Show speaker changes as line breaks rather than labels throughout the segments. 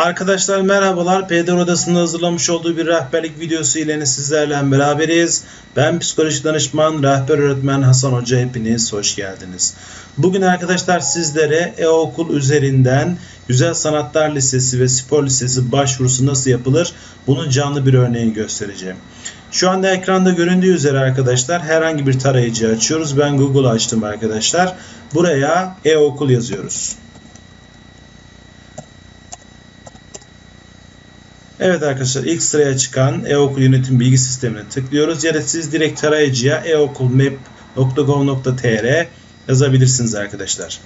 Arkadaşlar merhabalar. PD Odası'nda hazırlamış olduğu bir rehberlik videosu ile sizlerle beraberiz. Ben psikoloji danışman, rehber öğretmen Hasan Hoca. Hepiniz hoş geldiniz. Bugün arkadaşlar sizlere e-okul üzerinden Güzel Sanatlar Lisesi ve Spor Lisesi başvurusu nasıl yapılır? Bunun canlı bir örneğini göstereceğim. Şu anda ekranda göründüğü üzere arkadaşlar herhangi bir tarayıcı açıyoruz. Ben Google açtım arkadaşlar. Buraya e-okul yazıyoruz. Evet arkadaşlar ilk sıraya çıkan e-okul yönetim bilgi sistemine tıklıyoruz ya da siz direkt tarayıcıya e-okulmap.gov.tr yazabilirsiniz arkadaşlar.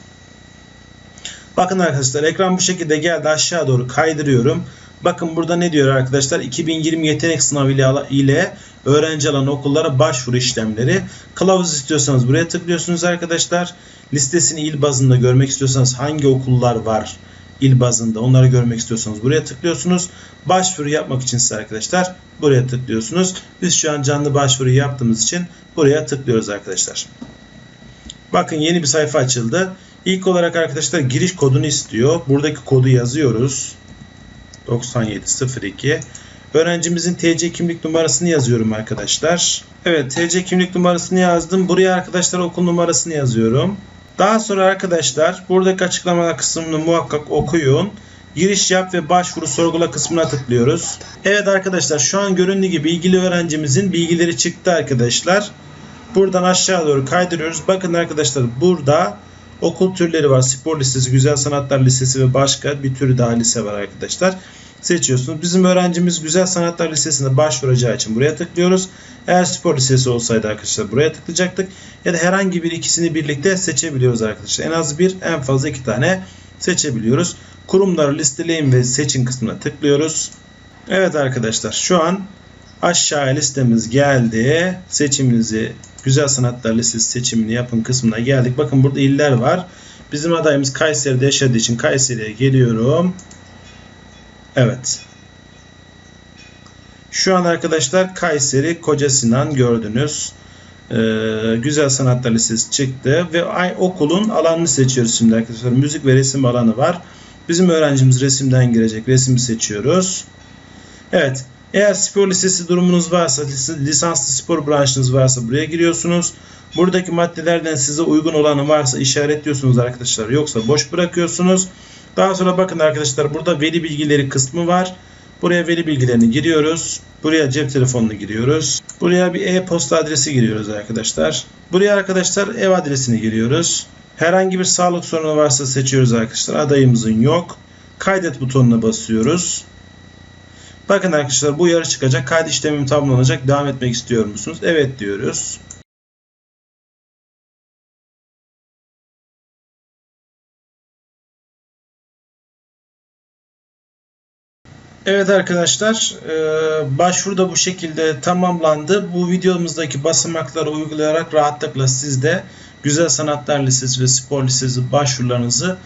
Bakın arkadaşlar ekran bu şekilde geldi aşağı doğru kaydırıyorum. Bakın burada ne diyor arkadaşlar 2020 yetenek sınavı ile öğrenci alan okullara başvuru işlemleri. Kılavuz istiyorsanız buraya tıklıyorsunuz arkadaşlar. Listesini il bazında görmek istiyorsanız hangi okullar var il bazında onları görmek istiyorsanız buraya tıklıyorsunuz. Başvuru yapmak için ise arkadaşlar buraya tıklıyorsunuz. Biz şu an canlı başvuru yaptığımız için buraya tıklıyoruz arkadaşlar. Bakın yeni bir sayfa açıldı. İlk olarak arkadaşlar giriş kodunu istiyor. Buradaki kodu yazıyoruz. 9702 Öğrencimizin TC kimlik numarasını yazıyorum arkadaşlar. Evet TC kimlik numarasını yazdım. Buraya arkadaşlar okul numarasını yazıyorum. Daha sonra arkadaşlar buradaki açıklamalar kısmını muhakkak okuyun. Giriş yap ve başvuru sorgula kısmına tıklıyoruz. Evet arkadaşlar şu an göründüğü gibi ilgili öğrencimizin bilgileri çıktı arkadaşlar. Buradan aşağı doğru kaydırıyoruz. Bakın arkadaşlar burada okul türleri var. Spor lisesi, güzel sanatlar lisesi ve başka bir türü daha lise var arkadaşlar. Seçiyorsunuz. Bizim öğrencimiz Güzel Sanatlar Lisesi'ne başvuracağı için buraya tıklıyoruz. Eğer spor lisesi olsaydı arkadaşlar buraya tıklayacaktık. Ya da herhangi bir ikisini birlikte seçebiliyoruz arkadaşlar. En az bir en fazla iki tane seçebiliyoruz. Kurumları listeleyin ve seçin kısmına tıklıyoruz. Evet arkadaşlar şu an aşağı listemiz geldi. Seçiminizi Güzel Sanatlar Lisesi seçimini yapın kısmına geldik. Bakın burada iller var. Bizim adayımız Kayseri'de yaşadığı için Kayseri'ye geliyorum. Evet. Şu an arkadaşlar Kayseri Koca Sinan gördünüz. Ee, Güzel Sanatlar Lisesi çıktı ve ay okulun alanını seçiyoruz şimdi arkadaşlar. Müzik ve resim alanı var. Bizim öğrencimiz resimden girecek. Resmi seçiyoruz. Evet. Eğer spor lisesi durumunuz varsa, lisanslı spor branşınız varsa buraya giriyorsunuz. Buradaki maddelerden size uygun olanı varsa işaretliyorsunuz arkadaşlar. Yoksa boş bırakıyorsunuz. Daha sonra bakın arkadaşlar burada veli bilgileri kısmı var. Buraya veli bilgilerini giriyoruz. Buraya cep telefonunu giriyoruz. Buraya bir e-posta adresi giriyoruz arkadaşlar. Buraya arkadaşlar ev adresini giriyoruz. Herhangi bir sağlık sorunu varsa seçiyoruz arkadaşlar. Adayımızın yok. Kaydet butonuna basıyoruz. Bakın arkadaşlar bu yarı çıkacak. Kayıt işlemim tamamlanacak. Devam etmek istiyor musunuz? Evet diyoruz. Evet arkadaşlar başvuru da bu şekilde tamamlandı. Bu videomuzdaki basamakları uygulayarak rahatlıkla siz de Güzel Sanatlar Lisesi ve Spor Lisesi başvurularınızı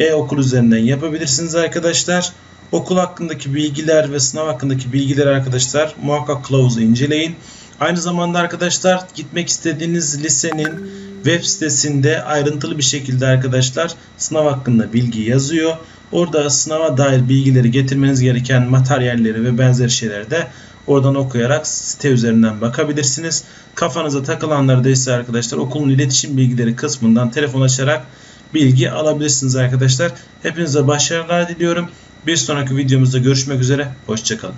e-okul üzerinden yapabilirsiniz arkadaşlar. Okul hakkındaki bilgiler ve sınav hakkındaki bilgiler arkadaşlar muhakkak kılavuzu inceleyin. Aynı zamanda arkadaşlar gitmek istediğiniz lisenin web sitesinde ayrıntılı bir şekilde arkadaşlar sınav hakkında bilgi yazıyor. Orada sınava dair bilgileri getirmeniz gereken materyalleri ve benzer şeyleri de oradan okuyarak site üzerinden bakabilirsiniz. Kafanıza takılanları da ise arkadaşlar okulun iletişim bilgileri kısmından telefon açarak bilgi alabilirsiniz arkadaşlar. Hepinize başarılar diliyorum. Bir sonraki videomuzda görüşmek üzere. Hoşçakalın.